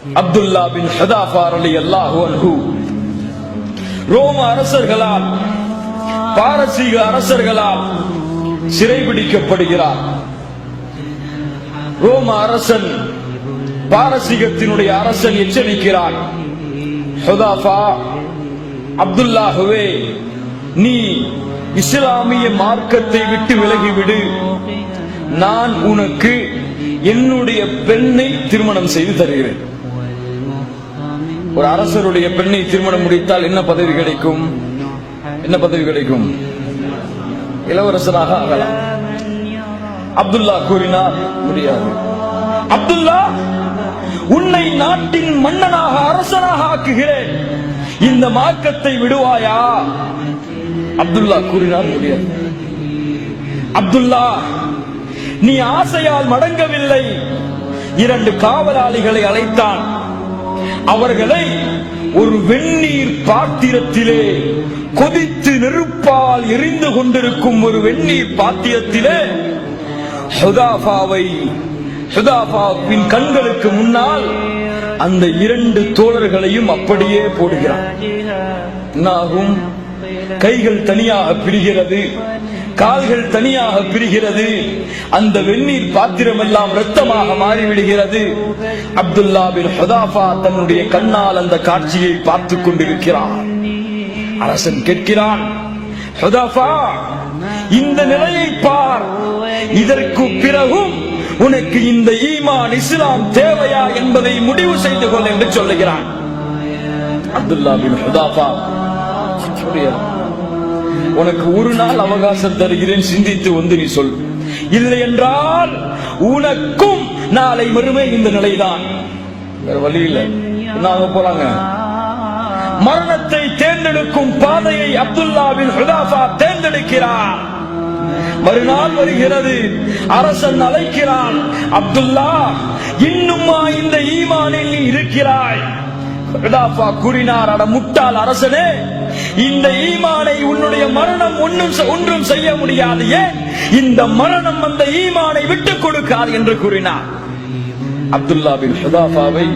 அப்துல்லா பின் ஹதாஃபார் அலி அல்லாஹு அன்ஹு. ரோம அரசர்களால் பாரசீக அரசர்களால் சிறைபிடிக்கப்படுகிறார். ரோம அரசன் பாரசீகத்தினுடைய அரசன் எச்சரிக்கிறான் ஹுதாஃபா அப்துல்லாஹுவே நீ இஸ்லாமிய மார்க்கத்தை விட்டு விலகிவிடு. நான் உனக்கு என்னுடைய பெண்ணை திருமணம் செய்து தருகிறேன். ஒரு அரசருடைய பெண்ணை திருமணம் முடித்தால் என்ன பதவி கிடைக்கும்? என்ன பதவி கிடைக்கும்? இளவரசராக ஆகலாம். அப்துல்லா கூறினார் முடியாது. அப்துல்லா உன்னை நாட்டின் மன்னனாக அரசனாக ஆக்குகிறேன். இந்த மார்க்கத்தை விடுவாயா? அப்துல்லா கூறினார் முடியாது. அப்துல்லா நீ ஆசையால் மடங்கவில்லை. இரண்டு காவலாளிகளை அழைத்தான். அவர்களை ஒரு வெந்நீர் பாத்திரத்திலே கொதித்து நெருப்பால் எரிந்து கொண்டிருக்கும் ஒரு வெந்நீர் பாத்திரத்திலே ஹுதாஃபாவை ஹுதாஃபாவின் கண்களுக்கு முன்னால் அந்த இரண்டு தோழர்களையும் அப்படியே போடுகிறார். என்னாகும் கைகள் தனியாக பிரிகிறது. கால்கள் தனியாக பிரிகிறது. அந்த வெந்நீர் பாத்திரம் எல்லாம் ரத்தமாக மாறிவிடுகிறது. அப்துல்லா பின் தன்னுடைய கண்ணால் அந்த காட்சியை பார்த்துக் கொண்டிருக்கிறான் அரசன் கேட்கிறான் இந்த நிலையை பார். இதற்கு பிறகும் உனக்கு இந்த ஈமான் இஸ்லாம் தேவையா என்பதை முடிவு செய்து கொள் என்று சொல்லுகிறான். அப்துல்லா பின் ஹுதாஃபா. சொல்லுகிறான் உனக்கு ஒரு நாள் அவகாசம் தருகிறேன் சிந்தித்து வந்து நீ சொல். இல்லை என்றால் உனக்கும் நாளை மறுமை இந்த நிலைதான். வேற வழி இல்லை. என்ன போறாங்க? மரணத்தை தேர்ந்தெடுக்கும் பாதையை அப்துல்லாவின் ஹுதாஃபா தேர்ந்தெடுக்கிறார். மறுநாள் வருகிறது. அரசன் அழைக்கிறான் அப்துல்லா இன்னுமா இந்த ஈமானில் நீ இருக்கிறாய்? ஹுதாஃபா கூறினார் அட முட்டாள் அரசனே இந்த ஈமானை உன்னுடைய மரணம் ஒன்றும் ஒன்றும் செய்ய முடியாது. ஏன்? இந்த மரணம் அந்த ஈமானை விட்டுக் கொடுக்காது என்று கூறினார். அப்துல்லா பின் ஹுதாஃபாவை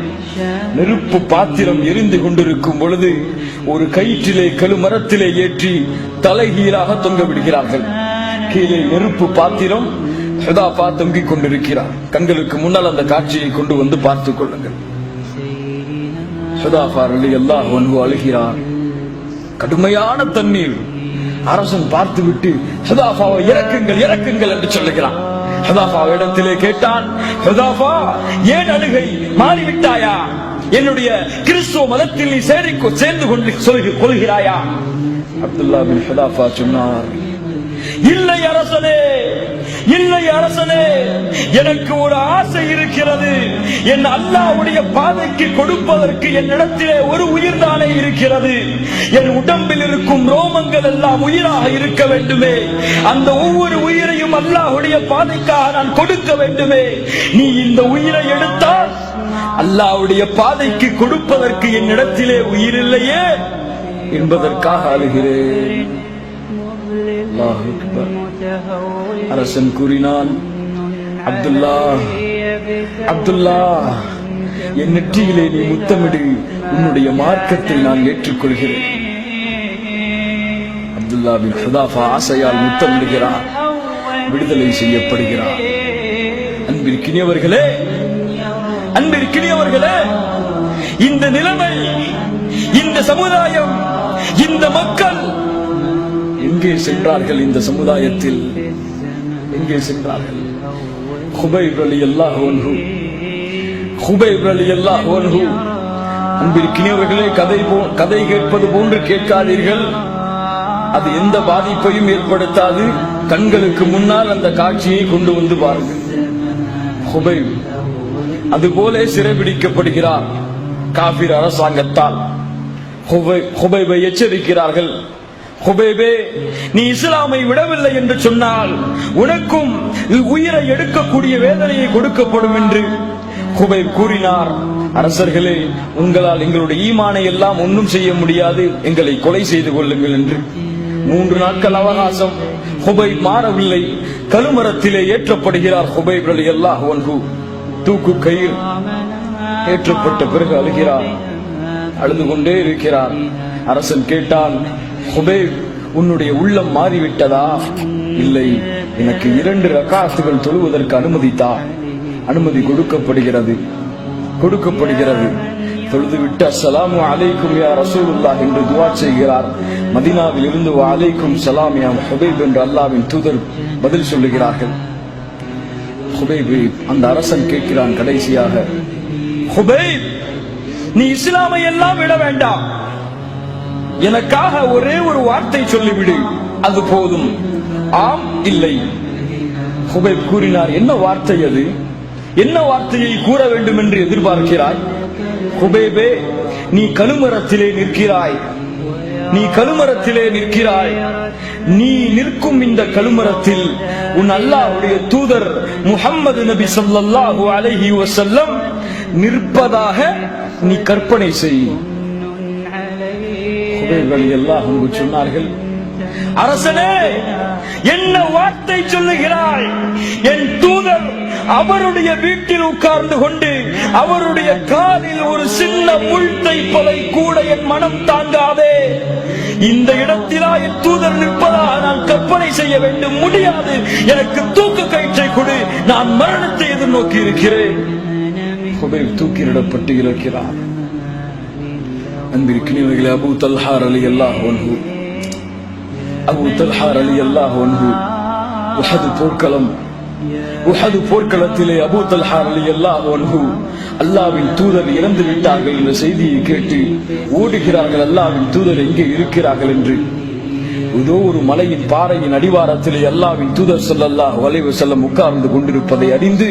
நெருப்பு பாத்திரம் எரிந்து கொண்டிருக்கும் பொழுது ஒரு கயிற்றிலே கழுமரத்திலே ஏற்றி தலைகீழாக தொங்க விடுகிறார்கள். கீழே நெருப்பு பாத்திரம் ஹுதாஃபா தொங்கிக் கொண்டிருக்கிறார். கண்களுக்கு முன்னால் அந்த காட்சியை கொண்டு வந்து பார்த்துக் கொள்ளுங்கள். ஹுதாஃபா அலி அல்லாஹ் ஒன்பு அழுகிறார். கடுமையான தண்ணீர். அரசன் பார்த்துவிட்டு ஹதாஃபாவை இறக்குங்கள் இறக்குங்கள் என்று சொல்லுகிறான். ஹுதாஃபா இடத்திலே கேட்டான் ஹதாஃபா ஏன் அழுகை மாறிவிட்டாயா? என்னுடைய கிறிஸ்துவ மதத்தில் நீ சேரி சேர்ந்து கொண்டு கொள்கிறாயா? அப்துல்லா பின் ஹுதாஃபா சொன்னார் இல்லை அரசனே இல்லை அரசனே எனக்கு ஒரு ஆசை இருக்கிறது. என் அல்லாஹ்வுடைய பாதைக்கு கொடுப்பதற்கு என்னிடத்திலே ஒரு உயிர் தானே இருக்கிறது. என் உடம்பில் இருக்கும் ரோமங்கள் எல்லாம் உயிராக இருக்க வேண்டுமே. அந்த ஒவ்வொரு உயிரையும் அல்லாஹுடைய பாதைக்காக நான் கொடுக்க வேண்டுமே. நீ இந்த உயிரை எடுத்தால் அல்லாவுடைய பாதைக்கு கொடுப்பதற்கு என்னிடத்திலே உயிர் இல்லையே என்பதற்காக அழுகிறேன். அரசன் கூறினான் அப்துல்லா அப்துல்லா என் நெற்றியிலே நீ முத்தமிடு. உன்னுடைய மார்க்கத்தை நான் ஏற்றுக்கொள்கிறேன். அப்துல்லாவின் ஹுதாஃபா ஆசையால் முத்தமிடுகிறார் விடுதலை செய்யப்படுகிறார். அன்பிற்கினியவர்களே அன்பிற்கினியவர்களே இந்த நிலைமை இந்த சமுதாயம் இந்த மக்கள் எங்கே சென்றார்கள் இந்த சமுதாயத்தில்? எங்கே சென்றார்கள்? ஹுபைப் அலி அல்லாஹ் ஒன்ஹு ஹுபைப் அலி அல்லாஹ் அன்பிற்கினியவர்களே கதை போ- கதை கேட்பது போன்று கேட்காதீர்கள். அது எந்த பாதிப்பையும் ஏற்படுத்தாது. கண்களுக்கு முன்னால் அந்த காட்சியை கொண்டு வந்து பாருங்கள். ஹுபைப் அதுபோல சிறைபிடிக்கப்படுகிறார். காபிர் அரசாங்கத்தால். ஹுபைபை எச்சரிக்கிறார்கள். ஹுபேபே நீ இஸ்லாமை விடவில்லை என்று சொன்னால் உனக்கும் உயிரை எடுக்கக்கூடிய வேதனையை கொடுக்கப்படும் என்று ஹுபைப் கூறினார். அரசர்களே உங்களால் எங்களுடைய ஈமானை எல்லாம் ஒன்றும் செய்ய முடியாது. எங்களை கொலை செய்து கொள்ளுங்கள் என்று. மூன்று நாட்கள் அவகாசம். ஹுபை மாறவில்லை. கழுமரத்திலே ஏற்றப்படுகிறார் ஹுபை அலி அல்லாஹ் தூக்கு கயிறு ஏற்றப்பட்ட பிறகு அழுகிறார். அழுது கொண்டே இருக்கிறார். அரசன் கேட்டான் ஹுபேப் உன்னுடைய உள்ளம் மாறிவிட்டதா? இல்லை. எனக்கு இரண்டு ரகாசுகள் தொழுவதற்கு அனுமதித்தா? அனுமதி கொடுக்கப்படுகிறது. கொடுக்கப்படுகிறது. தொழுதுவிட்டு அஸ்ஸலாமு அலைக்கும் யா ரசூலுல்லாஹ் என்று துவா செய்கிறார். மதினாவில் இருந்து அலைக்கும் சலாம் யா ஹுபைப் என்று அல்லாவின் தூதர் பதில் சொல்லுகிறார்கள். ஹுபைப் அந்த அரசன் கேட்கிறான் கடைசியாக. ஹுபைப் நீ இஸ்லாமை எல்லாம் விட வேண்டாம். எனக்காக ஒரே ஒரு வார்த்தை சொல்லிவிடு. அது போதும். ஆம் இல்லை. ஹுபைப் கூறினார் என்ன வார்த்தை அது? என்ன வார்த்தையை கூற வேண்டும் என்று எதிர்பார்க்கிறாய்? ஹுபைபே நீ கழுமரத்திலே நிற்கிறாய். நீ கழுமரத்திலே நிற்கிறாய். நீ நிற்கும் இந்த கழுமரத்தில் உன் அல்லாஹ்வுடைய தூதர் முஹம்மது நபி சொல்லல்லாஹு அலஹி வசல்லம் நிற்பதாக நீ கற்பனை செய். குபைர்கள் எல்லாம் அங்கு சொன்னார்கள் அரசனே என்ன வார்த்தை சொல்லுகிறாய்? என் தூதர் அவருடைய வீட்டில் உட்கார்ந்து கொண்டு அவருடைய காலில் ஒரு சின்ன முள் பலை கூட என் மனம் தாங்காதே. இந்த இடத்திலா என் தூதர் நிற்பதாக நான் கற்பனை செய்ய வேண்டும் முடியாது. எனக்கு தூக்கு கயிற்றை கொடு. நான் மரணத்தை எதிர்நோக்கி இருக்கிறேன் குபைல் தூக்கிலிடப்பட்டு இருக்கிறார் அன்பிற்கினியவர்களே அபு தல்ஹார் அலி அல்லாஹ் ஒன்ஹு அபு தல்ஹார் அலி அல்லாஹ் ஒன்ஹு உஹது போர்க்களம். உஹது போர்க்களத்திலே அபு தல்ஹார் அலி அல்லாஹ் ஒன்ஹு அல்லாவின் தூதர் இறந்து விட்டார்கள் என்ற செய்தியை கேட்டு ஓடுகிறார்கள் அல்லாவின் தூதர் எங்கே இருக்கிறார்கள் என்று. ஏதோ ஒரு மலையின் பாறையின் அடிவாரத்திலே அல்லாவின் தூதர் ஸல்லல்லாஹு அலைஹி செல்லம் உட்கார்ந்து கொண்டிருப்பதை அறிந்து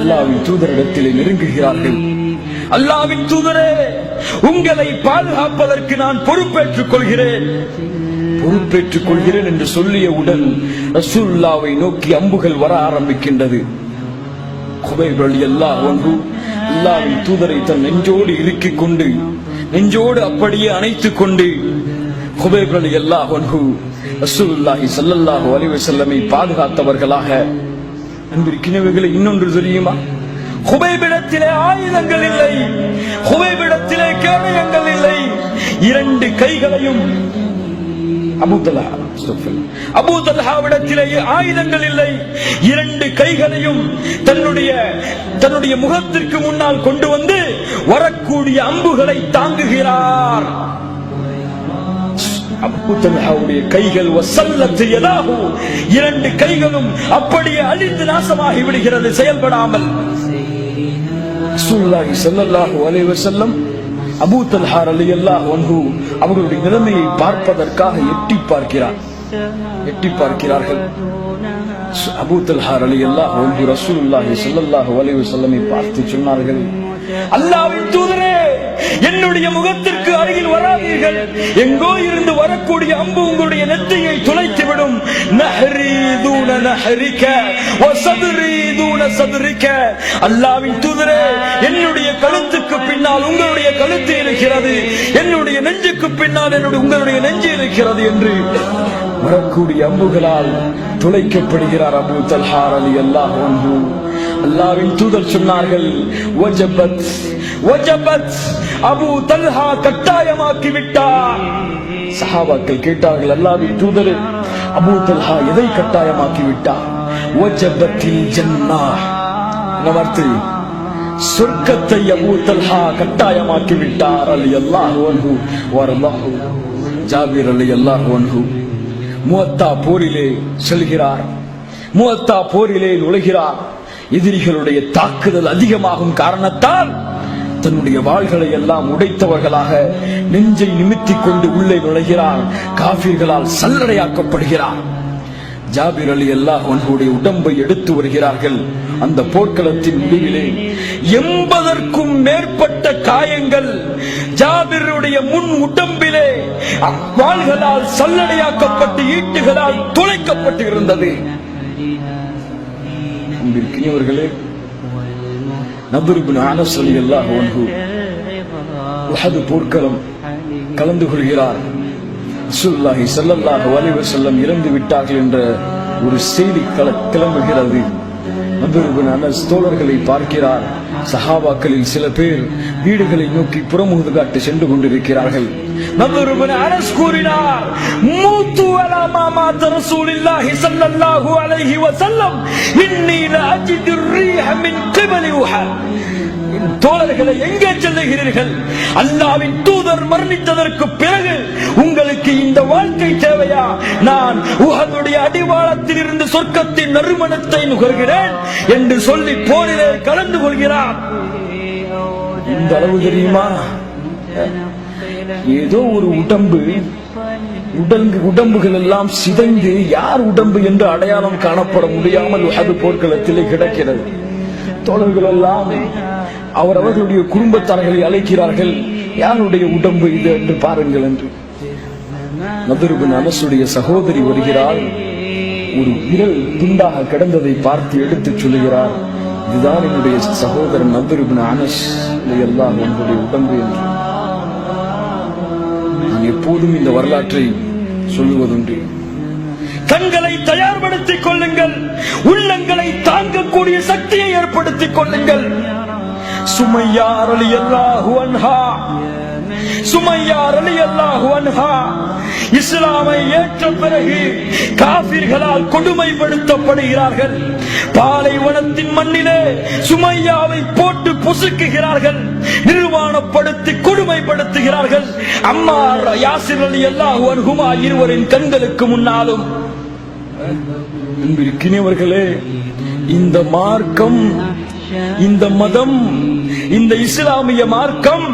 அல்லாவின் தூதரிடத்திலே நெருங்குகிறார்கள். அல்லாவின் தூதரே உங்களை பாதுகாப்பதற்கு நான் பொறுப்பேற்றுக் கொள்கிறேன். பொறுப்பேற்றுக் கொள்கிறேன் என்று சொல்லியவுடன் ரசூல்லாவை நோக்கி அம்புகள் வர ஆரம்பிக்கின்றது. குபைகள் எல்லா ஒன்று அல்லாவின் தூதரை தன் நெஞ்சோடு இறுக்கிக் கொண்டு நெஞ்சோடு அப்படியே அணைத்துக் கொண்டு குபைகள் எல்லா ஒன்று ரசூல்லாஹி சல்லல்லாஹு அலிவசல்லமை பாதுகாத்தவர்களாக. அன்பிற்கினவைகளை இன்னொன்று தெரியுமா? குபைபிடத்திலே ஆயுதங்கள் இல்லை. குபைபிடத்திலே கேடயங்கள் இல்லை. இரண்டு கைகளையும் அபூதலா அபூதல்ஹாவிடத்திலேயே ஆயுதங்கள் இல்லை. இரண்டு கைகளையும் தன்னுடைய தன்னுடைய முகத்திற்கு முன்னால் கொண்டு வந்து வரக்கூடிய அம்புகளை தாங்குகிறார். அபூதல்ஹாவுடைய கைகள் வசல்லத்து யதாஹு இரண்டு கைகளும் அப்படியே அழிந்து நாசமாகி விடுகிறது செயல்படாமல். ரசூல்லாஹி ஸல்லல்லாஹு அலைஹி வஸல்லம் அபூ அலி அல்லாஹ் அன்ஹு அவர்களுடைய நிலைமையை பார்ப்பதற்காக எட்டி பார்க்கிறார். எட்டி பார்க்கிறார்கள். அபூ அலி அல்லாஹ் அன்ஹு ரசூல்லாஹி ஸல்லல்லாஹு அலைஹி வஸல்லமை பார்த்து சொன்னார்கள். அல்லாஹ்வின் தூதரே என்னுடைய முகத்திற்கு அருகில் வராதீர்கள். எங்கோ இருந்து வரக்கூடிய அம்பு உங்களுடைய நெற்றியை துளைத்து விடும் நஹரி சதுரிக்க அல்லாவின் தூதரே என்னுடைய கழுத்துக்கு பின்னால் உங்களுடைய கழுத்து இருக்கிறது. என்னுடைய நெஞ்சுக்கு பின்னால் என்னுடைய உங்களுடைய நெஞ்சு இருக்கிறது என்று வரக்கூடிய அம்புகளால் துளைக்கப்படுகிறார் அபு தல்ஹார் அலி அல்லாஹ் அல்லாவின் தூதர் சொன்னார்கள் அபு தல்ஹா கட்டாயமாக்கி விட்டார் சஹாபாக்கள் கேட்டார்கள் அல்லாவி தூதர் அபு தல்ஹா எதை கட்டாயமாக்கி விட்டார் வஜபத்தில் ஜன்னா வார்த்தை? சொர்க்கத்தை அபு தல்ஹா கட்டாயமாக்கி விட்டார் அலி அல்லாஹ் அன்ஹு வரல்லாஹு ஜாபீர் அலி அல்லாஹ் அன்ஹு முவத்தா போரிலே செல்கிறார். முவத்தா போரிலே நுழைகிறார். எதிரிகளுடைய தாக்குதல் அதிகமாகும் காரணத்தால் தன்னுடைய வாள்களை எல்லாம் உடைத்தவர்களாக நெஞ்சை நிமித்திக் கொண்டு உள்ளே நுழைகிறார். காபீர்களால் சல்லடையாக்கப்படுகிறார். ஜாபிர் அலி அல்லாஹ் அவர்களுடைய உடம்பை எடுத்து வருகிறார்கள். அந்த போர்க்களத்தின் முடிவிலே எண்பதற்கும் மேற்பட்ட காயங்கள் ஜாபிருடைய முன் உடம்பிலே வாள்களால் சல்லடையாக்கப்பட்டு ஈட்டுகளால் துளைக்கப்பட்டு இருந்தது. அன்பிற்கினியவர்களே நபருபின் அனஸ் அலி அல்லாஹ் ஒன்று உஹது போர்க்களம் கலந்து கொள்கிறார். ரசூலுல்லாஹி ஸல்லல்லாஹு அலைஹி செல்லம் இறந்து விட்டார்கள் என்ற ஒரு செய்தி கல- கிளம்புகிறது. நபிருபின் அனஸ் தோழர்களை பார்க்கிறார். சஹாபாக்களில் சில பேர் வீடுகளை நோக்கி புறமுகுது காட்டு சென்று கொண்டிருக்கிறார்கள். நபிருபின் அனஸ் கூறினார் மூத்து அலா மா மாத ரசூலில்லாஹி ஸல்லல்லாஹு அலைஹி வஸல்லம் இன்னி லஅஜிது الريح من قبل وحد தோழர்களை எங்கே செல்லுகிறீர்கள் அல்லாவின் தூதர் மரணித்ததற்கு பிறகு உங்களுக்கு இந்த வாழ்க்கை தேவையா நான் உகதுடைய அடிவாளத்தில் இருந்து சொர்க்கத்தின் நறுமணத்தை நுகர்கிறேன் என்று சொல்லி போரிலே கலந்து கொள்கிறார் இந்த அளவு தெரியுமா ஏதோ ஒரு உடம்பு உடல் உடம்புகள் எல்லாம் சிதைந்து யார் உடம்பு என்று அடையாளம் காணப்பட முடியாமல் அது போர்க்களத்திலே கிடக்கிறது. தோழர்கள் எல்லாம் அவர் அவர்களுடைய குடும்பத்தார்களை அழைக்கிறார்கள். யாருடைய உடம்பு இது என்று பாருங்கள் என்று. நதுருபின் அனசுடைய சகோதரி வருகிறாள். ஒரு விரல் துண்டாக கிடந்ததை பார்த்து எடுத்துச் சொல்லுகிறார். இதுதான் என்னுடைய சகோதரன் நதுருபின் அனஸ் எல்லாம் என்னுடைய உடம்பு என்று. நான் எப்போதும் இந்த வரலாற்றை சொல்லுவதுண்டு. கண்களை தயார்படுத்திக் கொள்ளுங்கள். உள்ளங்களை தாங்கக்கூடிய சக்தியை ஏற்படுத்திக் கொள்ளுங்கள். சுமையார் அலி அல்லாஹு அன்ஹா. சுமையார் அலி அல்லாஹு அன்ஹா. இஸ்லாமை ஏற்ற பிறகு காபிர்களால் கொடுமைப்படுத்தப்படுகிறார்கள். பாலைவனத்தின் மண்ணிலே சுமையாவை போட்டு பொசுக்குகிறார்கள். நிர்வாணப்படுத்தி கொடுமைப்படுத்துகிறார்கள். அம்மா யாசிர் அலி அல்லாஹு அன்ஹுமா இருவரின் கண்களுக்கு முன்னாலும். அன்பிற்கினியவர்களே இந்த மார்க்கம் இந்த மதம் இந்த இஸ்லாமிய மார்க்கம்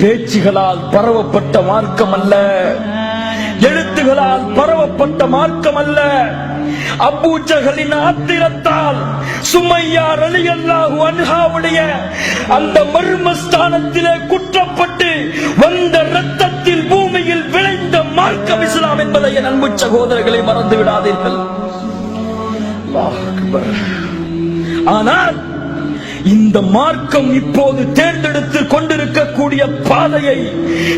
பேச்சுகளால் பரவப்பட்ட மார்க்கம் அல்ல. எழுத்துகளால் பரவப்பட்ட மார்க்கம் அல்ல. அபூஜகலின் ஆத்திரத்தால் சுமையா அலி அல்லாஹு அன்ஹாவுடைய அந்த மர்மஸ்தானத்திலே குற்றப்பட்டு வந்த ரத்தத்தில் பூமியில் விளைந்த மார்க்கம் இஸ்லாம் என்பதை என் அன்பு சகோதரர்களை மறந்து விடாதீர்கள். ஆனால் இந்த மார்க்கம் இப்போது தேர்ந்தெடுத்து கொண்டிருக்கக்கூடிய பாதையை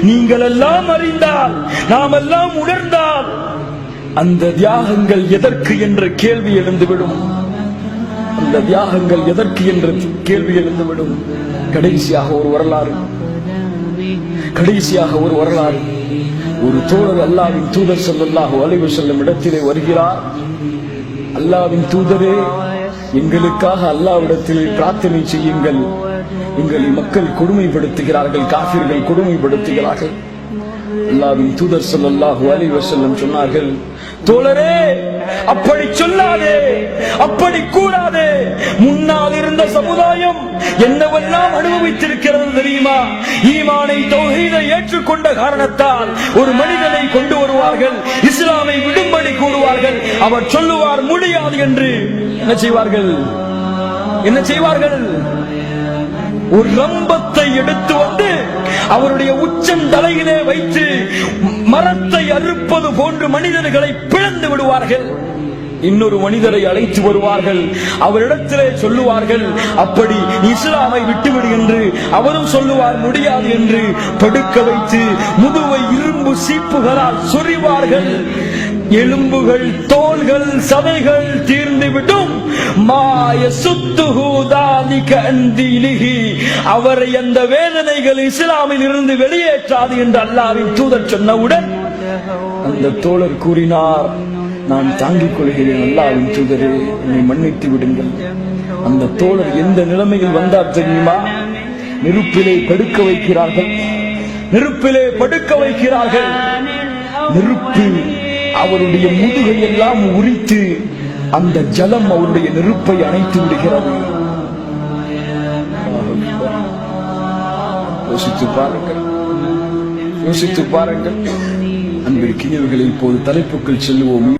நீங்கள் எல்லாம் அறிந்தால் நாம் எல்லாம் உணர்ந்தால் அந்த தியாகங்கள் எதற்கு என்ற கேள்வி எழுந்துவிடும். அந்த தியாகங்கள் எதற்கு என்ற கேள்வி எழுந்துவிடும். கடைசியாக ஒரு வரலாறு. கடைசியாக ஒரு வரலாறு. ஒரு தோழர் அல்லாவின் தூதர் ஸல்லல்லாஹு அலைஹி செல்லும் இடத்திலே வருகிறார். அல்லாவின் தூதரே எங்களுக்காக அல்லாவிடத்தில் பிரார்த்தனை செய்யுங்கள். எங்களை மக்கள் கொடுமைப்படுத்துகிறார்கள் காபிர்கள் கொடுமைப்படுத்துகிறார்கள். அல்லாவின் தூதர் ஸல்லல்லாஹு அலி வசல்லம் சொன்னார்கள் தோழரே அப்படி சொல்லாதே அப்படி கூடாதே முன்னால் இருந்த சமுதாயம் என்னவெல்லாம் அனுபவித்திருக்கிறது தெரியுமா? ஈமானை தொகையை ஏற்றுக்கொண்ட காரணத்தால் ஒரு மனிதனை கொண்டு வருவார்கள் இஸ்லாமை விடும்படி கூறுவார்கள் அவர் சொல்லுவார் முடியாது என்று. என்ன செய்வார்கள்? என்ன செய்வார்கள்? ஒரு ரம்பத்தை எடுத்து வந்து அவருடைய உச்சந்தலையிலே வைத்து மரத்தை அறுப்பது போன்று மனிதர்களை பிளந்து விடுவார்கள். இன்னொரு மனிதரை அழைத்து வருவார்கள். அவரிடத்திலே சொல்லுவார்கள் அப்படி நீ இஸ்லாமை விட்டுவிடு என்று. அவரும் சொல்லுவார் முடியாது என்று. படுக்க வைத்து முதுவை இரும்பு சீப்புகளால் சொறிவார்கள் எலும்புகள் தோள்கள் சதைகள் தீர்ந்துவிடும் மாய சுத்துகூதாலிக அந்தீலிகி. அவரை அந்த வேதனைகள் இஸ்லாமில் இருந்து வெளியேற்றாது என்று அல்லாவின் தூதர் சொன்னவுடன் அந்த தோழர் கூறினார் நான் தாங்கிக் கொள்கிறேன் அல்லாவின் தூதரே என்னை மன்னித்து விடுங்கள். அந்த தோழர் எந்த நிலைமையில் வந்தார் தெரியுமா? நெருப்பிலே படுக்க வைக்கிறார்கள். நெருப்பிலே படுக்க வைக்கிறார்கள். நெருப்பில் அவருடைய முதுகை எல்லாம் உரித்து அந்த ஜலம் அவருடைய நெருப்பை அணைத்து விடுகிறது. யோசித்து பாருங்கள். யோசித்து பாருங்கள். அன்பிற்கினியவர்களை இப்போது தலைப்புக்குள் செல்லுவோம்.